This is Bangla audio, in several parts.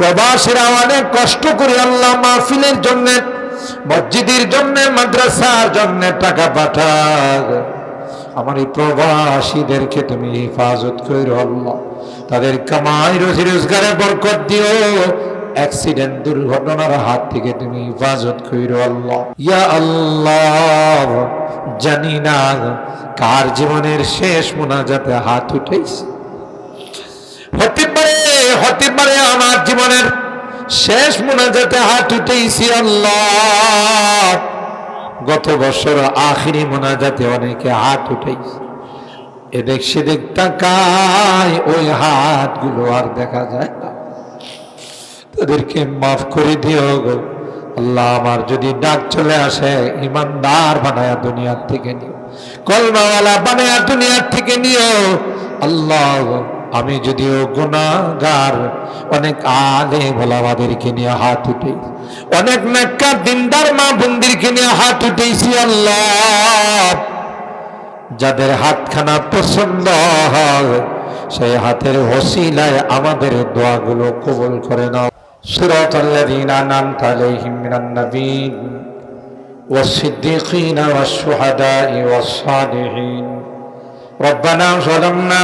প্রবাসীরা অনেক কষ্ট করে আল্লাহ মাহফিলের জন্য, মসজিদের জন্য, মাদ্রাসার জন্য টাকা পাঠাক আমার এই প্রবাসীদেরকে তুমি হেফাজত করো আল্লাহ। তাদের কামাই, রোজি রোজগারে বরকত দিও। অ্যাক্সিডেন্ট, দুর্ঘটনার হাত থেকে তুমি হেফাজত করো আল্লাহ। ইয়া আল্লাহ, জানি না কার জীবনের শেষ মোনাজাতে হাত উঠেছে। হতে জীবনের শেষ মোনাজাতে হাত উঠেছি আল্লাহ। গত বছর আখিরি মোনাজাতে অনেকে হাত উঠেছে এদিক সেদিক তাকায় ওই হাতগুলো আর দেখা যায় না। তাদেরকে মাফ করে দিও গো। আল্লাহ আমার যদি ডাক চলে আসে, ইমানদার বানায়া দুনিয়ার থেকে নিও। কলমাওয়ালা বানায়া দুনিয়ার থেকে নিও। আল্লাহ আমি যদিও গুণাগার অনেক আলে বলা আমাদেরকে নিয়ে হাত উঠে অনেক মেক্কা দিনদার মা বন্দিরকে নিয়ে হাত উঠেছি আল্লাহ যাদের হাতখানা পছন্দ হয় সেই হাতের হসিলায় আমাদের দোয়াগুলো কবুল করে নাও সুরত الذين أنعمت عليهم من النبيين والصديقين والشهداء والصالحين ربنا ظلمنا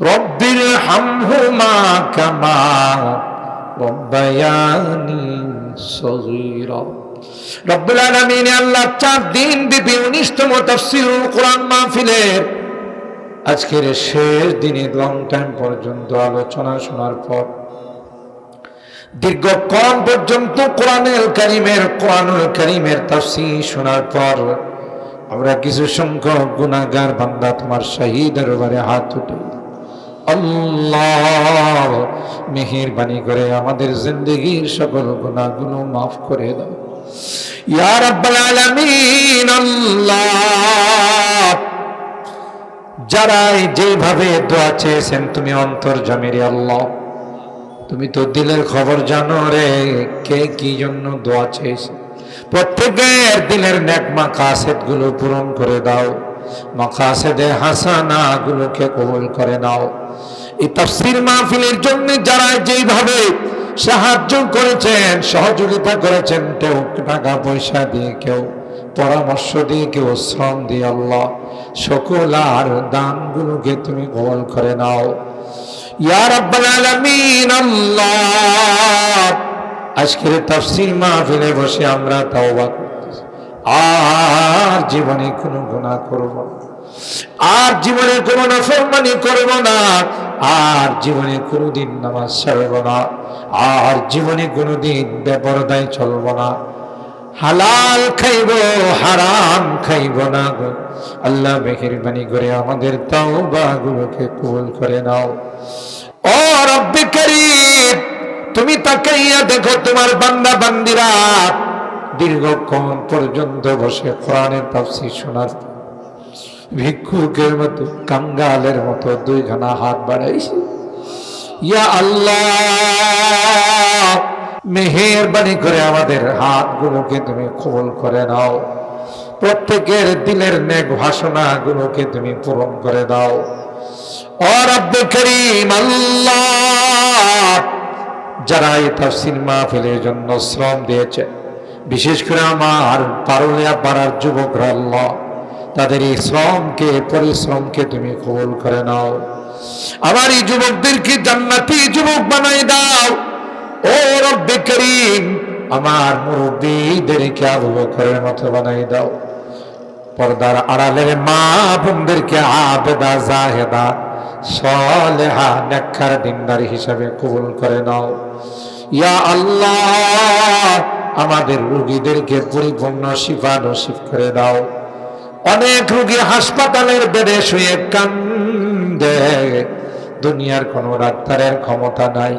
রব্বির হামহুমা কামা রব্বায়ানি সগীরা। রব্বুল আলামিন আল্লাহ চার দিন বিপি উনিশতম তাফসিরুল কোরআন মাহফিলের আজকের শেষ দিনে লং টাইম পর্যন্ত আলোচনা শোনার পর দীর্ঘক্ষণ পর্যন্ত কোরআনুল করিমের কোরআনুল করিমের তাফসি শোনার পর আমরা কিছু সংখ্যক গুণাগার বান্দা তোমার শহীদের দরবারে হাত উঠে আল্লাহ, মেহেরবানি করে আমাদের জিন্দগির সকল গুনাহগুলো মাফ করে দাও। ইয়া রাব্বাল আল্লাহ যেভাবে দোয়া চেয়েছেন, তুমি অন্তর জামিরে আল্লাহ। তুমি তো দিলের খবর জানো রে, কে কি জন্য দোয়া চেয়েছে। প্রত্যেকের দিলের নেক মাকাসেদগুলো পূরণ করে দাও। মাকাসেদে হাসানা গুলোকে কবুল করে নাও। এই তাফসির মাহফিলের জন্য যারা যেইভাবে সাহায্য করেছেন, সহযোগিতা করেছেন, কেউ টাকা পয়সা দিয়ে, কেউ পরামর্শ দিয়ে, কেউ শ্রম দিয়ে, আল্লাহ সকল আর দানগুলোকে তুমি কবল করে নাও। আজকের তাফসীর মাহফিলে বসে আমরা করতেছি। আর জীবনে কোনো গুনাহ করব আর জীবনে কোনো নাফরমানি করব না। আর জীবনে কোনোদিন নামাজ ছাড়ব না। আর জীবনে কোনোদিন বেপরদায় চলব না। হালাল খাইব, হারাম খাইব না গো। আল্লাহ মেহেরবানি করে আমাদের তাওবা গুলোকে কবুল করে নাও। ও রব্বে করিম, তুমি তাকাইয়া দেখো তোমার বান্দা বান্দিরা দীর্ঘক্ষণ পর্যন্ত বসে কোরআনের তাফসীর শোনার ভিক্ষুকের মতো, কাঙ্গালের মতো দুইখানা হাত বাড়াইছে। ইয়া আল্লাহ, মেহেরবানি করে আমাদের হাতগুলোকে তুমি খোল করে নাও। প্রত্যেকের দিলের নেক ভাষণা গুলোকে তুমি পূরণ করে দাও। করিম আল্লাহ, যারা এই তাফসির মাহফিলের জন্য শ্রম দিয়েছে, বিশেষ করে আমার পারুলিয়া পাড়ার যুবকরা আল্লাহ তাদের এই শ্রমকে, পরিশ্রমকে তুমি কবুল করে নাও। আমার এই যুবকদেরকে জান্নাতি যুবক বানাই দাও। ও রব্বে করিম, আমার মুরব্বীদেরকে আবু বকরের মতো বানাই দাও। পর্দার আড়ালের মা বোনদেরকে আবেদা, জাহেদা, সলেহা নেক্ষার দিনদার হিসাবে কবুল করে নাও। ইয়া আল্লাহ, আমাদের রুগীদেরকে পরিপূর্ণ শিফা নসিব করে দাও। অনেক রুগী হাসপাতালের বেডে শুয়ে কান্দে। দুনিয়ার কোনো ডাক্তারের ক্ষমতা নাই,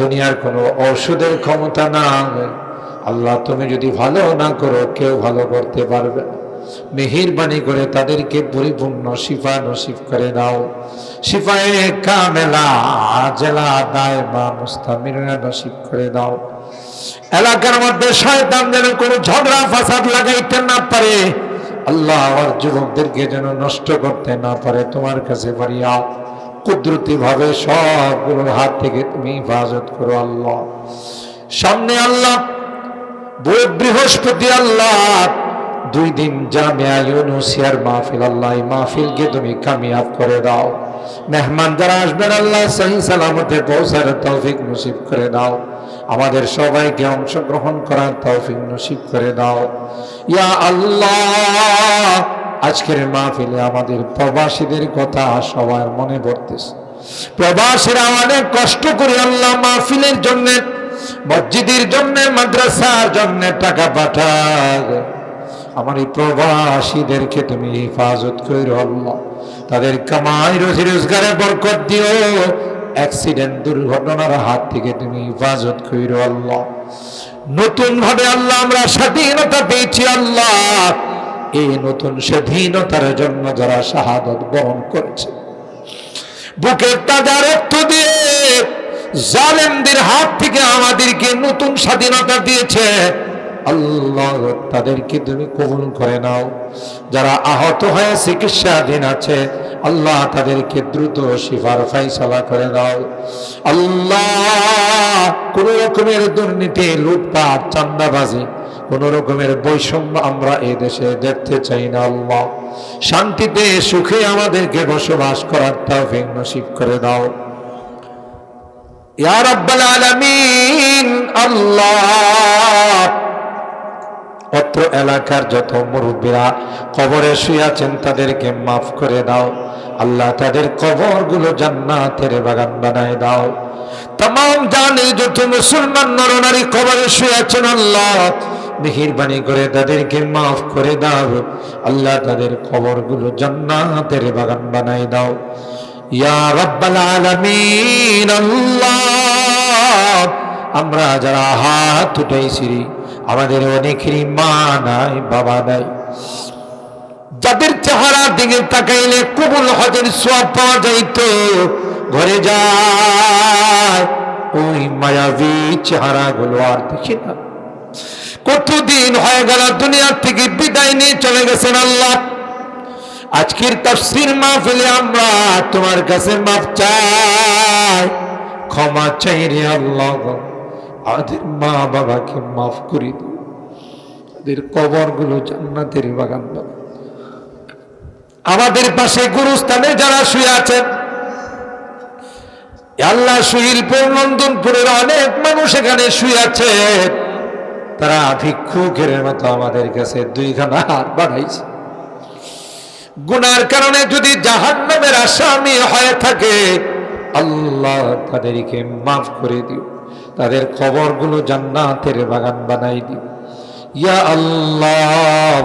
দুনিয়ার কোনো ঔষধের ক্ষমতা নাই। আল্লাহ, তুমি যদি ভালো না করো, কেউ ভালো করতে পারবে মেহেরবানি করে তাদেরকে পরিপূর্ণ শিফা নসিব করে দাও শিফায়ে কামেলা, জেলা দায়মা মুস্তামির নসিব করে দাও এলাকার মধ্যে শয়তান যেন কোনো ঝগড়া, ফাসাদ লাগাইতে না পারে। আল্লাহ আমার যুবকদেরকে যেন নষ্ট করতে না পারে, তোমার কাছে পারিয়া কুদরতি ভাবে সবগুলোর হাত থেকে তুমি হেফাজত করো আল্লাহ। সামনে আল্লাহ বৃহস্পতি আল্লাহ, দুই দিন জামিয়া মাহফিল আল্লাহ মাহফিলকে তুমি কামিয়াব করে দাও। মেহমান যারা আসবেন আল্লাহ, সহি সালামতে পৌঁছার তৌফিক নসিব করে দাও। আমাদের সবাইকে অংশগ্রহণ করার তৌফিক নসিব করে দাও। ইয়া আল্লাহ, আজকের মাহফিলে আমাদের প্রবাসীদের কথা সবার মনে পড়তেছে। প্রবাসীরা অনেক কষ্ট করে আল্লাহ মাহফিলের জন্য, মসজিদের জন্য, মাদ্রাসার জন্য টাকা পাঠায়। আমার এই প্রবাসীদেরকে তুমি হেফাজত করে আল্লাহ। তাদের কামাই রোজি রোজগারে বরকত দিও। অ্যাক্সিডেন্ট দুর্ঘটনার হাত থেকে তুমি হেফাজত করে আল্লাহ। নতুন ভাবে আল্লাহ, আমরা স্বাধীনতা পেয়েছি আল্লাহ। এই নতুন স্বাধীনতার জন্য যারা শাহাদত বহন করেছে, বুকের তাজা রক্ত দিয়ে জালেমদের হাত থেকে আমাদেরকে নতুন স্বাধীনতা দিয়েছে। আল্লাহ, তাদেরকে তুমি কবুল করে নাও। যারা আহত হয়ে চিকিৎসাধীন আছে, আল্লাহ তাদেরকে দ্রুত শিফার ফাইসালা করে দাও। আল্লাহ, কোন রকমের দুর্নীতি, লুটপাট চান্দাবাজি কোন রকমের বৈষম্য আমরা এই দেশে দেখতে চাই না, আল্লাহ। শান্তিতে, সুখে আমাদেরকে বসবাস করার তৌফিক নসিব করে দাও। ইয়া রাব্বাল আলামিন, আল্লাহ অত্র এলাকার যত মুরব্বীরা কবরে শুয়ে আছেন তাদেরকে মাফ করে দাও। আল্লাহ তাদের কবরগুলো জান্নাতের বাগান বানায় দাও। তাম জানে যত মুসলমান নরনারী কবরে শুয়ে আছেন আল্লাহ। মেহেরবানি করে তাদেরকে মাফ করে দাও। আল্লাহ তাদের কবরগুলো জান্নাতের বাগান বানায় দাও। ইয়া রাব্বাল আলামিন, আল্লাহ। আমরা যারা হাত উঠাইছি আমাদের অনেকেরই মা নাই, বাবা নাই। যাদের চেহারার দিকে তাকাইলে কবুল হজের সব পাওয়া যাইত, ঘরে যায়, ওই মায়াবী চেহারা গুলো আর দেখি না। কতদিন হয়ে গেল দুনিয়ার থেকে বিদায় নিয়ে চলে গেছেন আল্লাহ। আজকের তাফসির মাহফিলে আমরা তোমার কাছে মাফ চাই। ক্ষমা চাই রে আল্লাহ আমাদের মা বাবাকে মাফ করে দিও। তাদের কবরগুলো জান্নাতের বাগান আমাদের পাশে গুরুস্থানে যারা শুয়ে আছেন আল্লাহ সুহিলপুর নন্দনপুরের অনেক মানুষ এখানে শুয়ে আছে। তারা ভিক্ষুকের মতো আমাদের কাছে দুইখানা হাত বাড়াইছে। গুনার কারণে যদি জাহান্নামের আসামি হয়ে থাকে, আল্লাহ তাদেরকে মাফ করে দিও। তাদের খবরগুলো জান্নাতের বাগান বানাই দিও ইয়া আল্লাহ,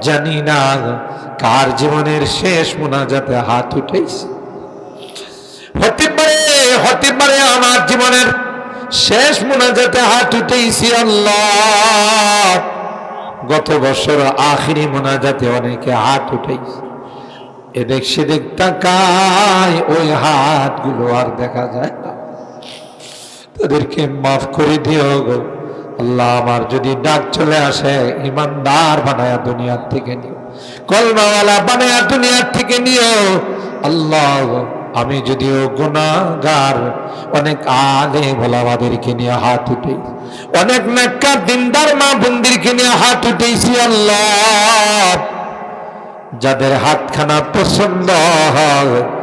জানি না কার জীবনের শেষ মোনাজাতে হাত উঠেছে। হতে পারে হতে পারে আমার জীবনের শেষ মোনাজাতে হাত উঠেছি আল্লাহ। গত বছর আখিরি মোনাজাতে অনেকে হাত উঠেছে। এদিক সেদিক তাকায়, ওই হাতগুলো আর দেখা যায় না। তাদেরকে মাফ করে দিও গো। আল্লাহ আমার যদি ডাক চলে আসে, ইমানদার বানায়া দুনিয়ার থেকে নিও। কলমাওয়ালা বানায়া দুনিয়ার থেকে নিও। আল্লাহ, আমি যদিও গুণাগার অনেক আলে বলা আমাদেরকে নিয়ে হাত উঠে অনেক মেক্কা দিনদার মা বন্দিরকে নিয়ে হাত উঠেছি আল্লাহ। যাদের হাতখানা পছন্দ হয়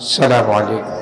সালাম আলাইকুম।